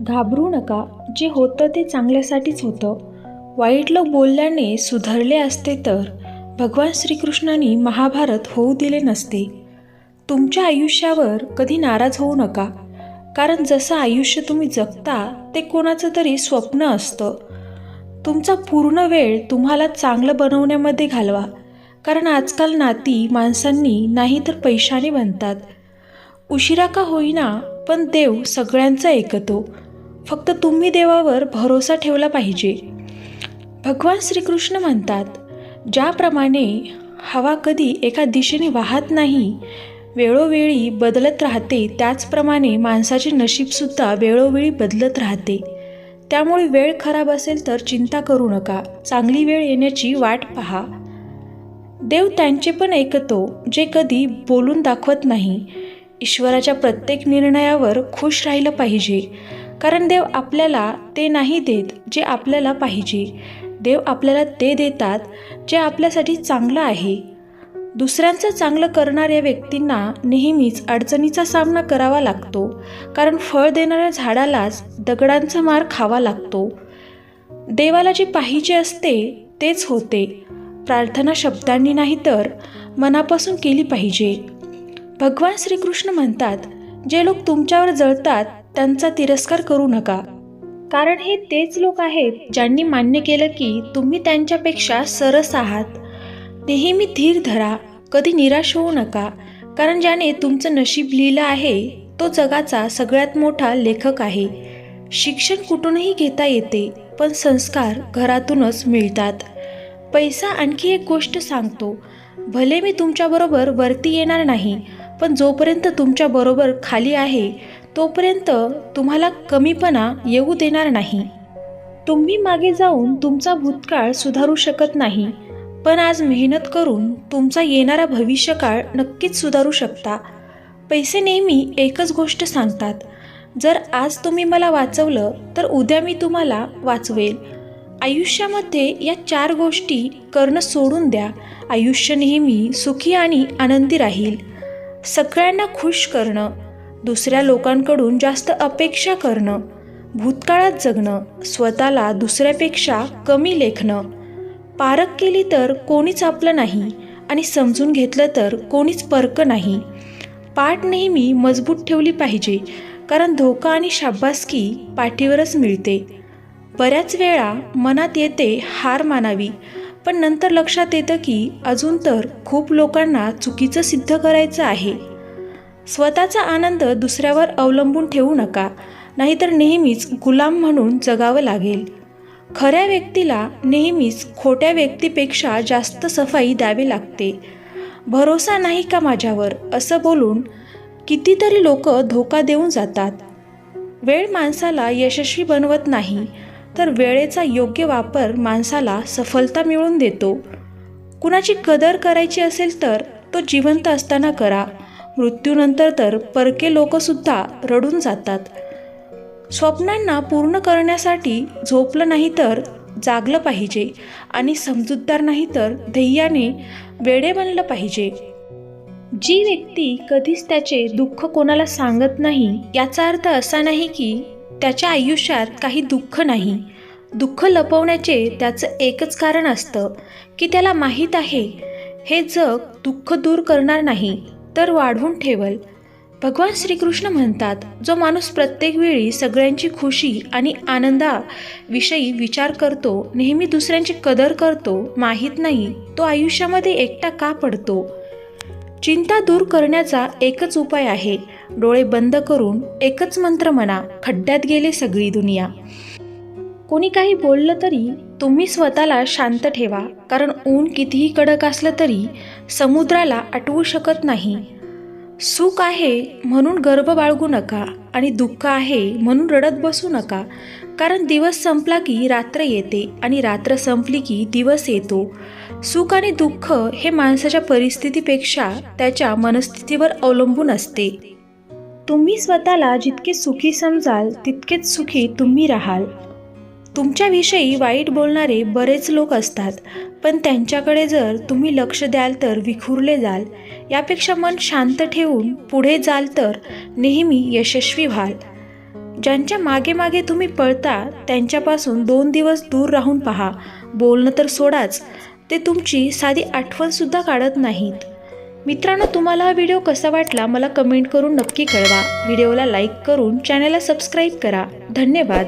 घाबरू नका. जे होतं ते चांगल्यासाठीच होतं. वाईट लोक बोलल्याने सुधारले असते तर. भगवान श्रीकृष्णांनी महाभारत होऊ दिले नसते. तुमच्या आयुष्यावर कधी नाराज होऊ नका. कारण जसं आयुष्य तुम्ही जगता ते कोणाचं तरी स्वप्न असतं. तुमचा पूर्ण वेळ तुम्हाला चांगलं बनवण्यामध्ये घालवा. कारण आजकाल नाती माणसांनी नाही तर पैशाने बनतात. उशिरा का होईना पण देव सगळ्यांचा ऐकतो. फक्त तुम्ही देवावर भरोसा ठेवला पाहिजे. भगवान श्रीकृष्ण म्हणतात ज्याप्रमाणे हवा कधी एका दिशेने वाहत नाही वेळोवेळी बदलत राहते त्याचप्रमाणे माणसाचे नशीबसुद्धा वेळोवेळी बदलत राहते. त्यामुळे वेळ खराब असेल तर चिंता करू नका चांगली वेळ येण्याची वाट पहा. देव त्यांचे पण ऐकतो जे कधी बोलून दाखवत नाही. ईश्वराच्या प्रत्येक निर्णयावर खुश राहिलं पाहिजे. कारण देव आपल्याला ते नाही देत जे आपल्याला पाहिजे. देव आपल्याला ते देतात जे आपल्यासाठी चांगलं आहे. दुसऱ्यांचं चांगलं करणाऱ्या व्यक्तींना नेहमीच अडचणीचा सामना करावा लागतो. कारण फळ देणाऱ्या झाडालाच दगडांचा मार खावा लागतो. देवाला जे पाहिजे असते तेच होते. प्रार्थना शब्दांनी नाही तर मनापासून केली पाहिजे. भगवान श्रीकृष्ण म्हणतात जे लोक तुमच्यावर जळतात त्यांचा तिरस्कार करू नका. कारण हे तेच लोक आहेत ज्यांनी मान्य केलं की तुम्ही त्यांच्यापेक्षा सरस आहात. नेहमी धीर धरा कधी निराश होऊ नका कारण ज्याने तुमचं नशीब लिहिलं आहे तो जगाचा सगळ्यात मोठा लेखक आहे. शिक्षण कुठूनही घेता येते पण संस्कार घरातूनच मिळतात. पैसा आणखी एक गोष्ट सांगतो भले मी तुमच्याबरोबर वरती येणार नाही पण जोपर्यंत तुमच्याबरोबर खाली आहे तोपर्यंत तुम्हाला कमीपणा येऊ देणार नाही. तुम्ही मागे जाऊन तुमचा भूतकाळ सुधारू शकत नाही पण आज मेहनत करून तुमचा येणारा भविष्यकाळ नक्कीच सुधारू शकता. पैसे नेहमी एकच गोष्ट सांगतात जर आज तुम्ही मला वाचवलं तर उद्या मी तुम्हाला वाचवेल. आयुष्यामध्ये या चार गोष्टी करणं सोडून द्या. आयुष्य नेहमी सुखी आणि आनंदी राहील. सगळ्यांना खुश करणं दुसऱ्या लोकांकडून जास्त अपेक्षा करणं भूतकाळात जगणं स्वतःला दुसऱ्यापेक्षा कमी लेखणं. पारख केली तर कोणीच आपलं नाही आणि समजून घेतलं तर कोणीच पर्क नाही. पाठ नेहमी मजबूत ठेवली पाहिजे कारण धोका आणि शाबासकी पाठीवरच मिळते. बऱ्याच वेळा मनात येते हार मानावी पण नंतर लक्षात येतं की अजून तर खूप लोकांना चुकीचं सिद्ध करायचं आहे. स्वतःचा आनंद दुसऱ्यावर अवलंबून ठेवू नका नाहीतर नेहमीच गुलाम म्हणून जगावं लागेल. खऱ्या व्यक्तीला नेहमीच खोट्या व्यक्तीपेक्षा जास्त सफाई द्यावी लागते. भरोसा नाही का माझ्यावर? असं बोलून कितीतरी लोक धोका देऊन जातात. वेळ माणसाला यशस्वी बनवत नाही तर वेळेचा योग्य वापर माणसाला सफलता मिळवून देतो. कुणाची कदर करायची असेल तर तो जिवंत असताना करा. मृत्यूनंतर तर परके लोकसुद्धा रडून जातात. स्वप्नांना पूर्ण करण्यासाठी झोपलं नाही तर जागलं पाहिजे आणि समजूतदार नाही तर ध्येयाने वेडे बनलं पाहिजे. जी व्यक्ती कधीच त्याचे दुःख कोणाला सांगत नाही याचा अर्थ असा नाही की त्याच्या आयुष्यात काही दुःख नाही. दुःख लपवण्याचे त्याचं एकच कारण असतं की त्याला माहीत आहे हे जग दुःख दूर करणार नाही तर वाढवून ठेवल. भगवान श्रीकृष्ण म्हणतात जो माणूस प्रत्येक वेळी सगळ्यांची खुशी आणि आनंदाविषयी विचार करतो नेहमी दुसऱ्यांची कदर करतो माहीत नाही तो आयुष्यामध्ये एकटा का पडतो? चिंता दूर करण्याचा एकच उपाय आहे. डोळे बंद करून एकच मंत्र म्हणा खड्ड्यात गेले सगळी दुनिया. कोणी काही बोललं तरी तुम्ही स्वतःला शांत ठेवा कारण ऊन कितीही कडक असलं तरी समुद्राला आटवू शकत नाही. सुख आहे म्हणून गर्भ बाळगू नका आणि दुःख आहे म्हणून रडत बसू नका कारण दिवस संपला की रात्र येते आणि रात्र संपली की दिवस येतो. सुख आणि दुःख हे माणसाच्या परिस्थितीपेक्षा त्याच्या मनस्थितीवर अवलंबून असते. तुम्ही स्वतःला जितके सुखी समजाल तितकेच सुखी तुम्ही राहाल. तुमच्याविषयी वाईट बोलणारे बरेच लोक असतात पण त्यांच्याकडे जर तुम्ही लक्ष द्याल तर विखुरले जाल. यापेक्षा मन शांत ठेवून पुढे जाल तर नेहमी यशस्वी व्हाल. ज्यांच्या मागे मागे तुम्ही पळता त्यांच्यापासून दोन दिवस दूर राहून पहा. बोलणं तर सोडाच ते तुमची साधी आठवणसुद्धा काढत नाहीत. मित्रांनो तुम्हाला हा व्हिडिओ कसा वाटला मला कमेंट करून नक्की कळवा. व्हिडिओला लाईक करून चॅनलला सबस्क्राईब करा. धन्यवाद.